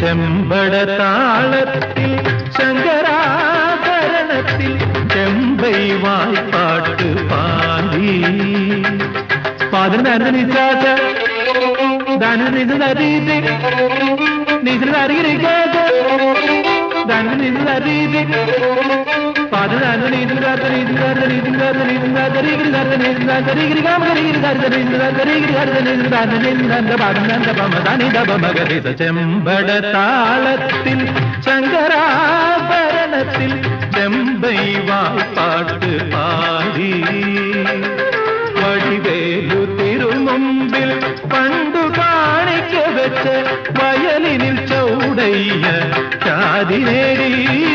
ചെമ്പട താളത്തിൽ ശങ്കരാഭരണത്തിൽ ചെമ്പൈ വായ്പാട്ട് പാടി. പാതിന് നിശ്വാസ ദാന നിധ തരീതി നിധ തരീരിക്കാത്ത ദാന നിധ തരീതി പാതിന് നീതി കാത്ത നീതി കാത്ത നീതി കാത്ത നീതി കാത്ത രീതി കാത്ത നീതി കാത്ത രീതി കാമ രീതി കാത്ത നീതി കാത്ത രീതി കാത്ത നീതി കാത്ത നീതി കാത്ത പാദം കാത്ത പമ ധനി മകരിത ചെമ്പട താളത്തിൽ ശങ്കരാഭരണത്തിൽ ചെമ്പൈ വായ്പാട്ട് പാടി. വടിവേലു തിരുമുമ്പിൽ പണ്ടു കാണിക്ക വെച്ച് വയലിനിൽ ചൗടയ്യ ചാതി നേടി.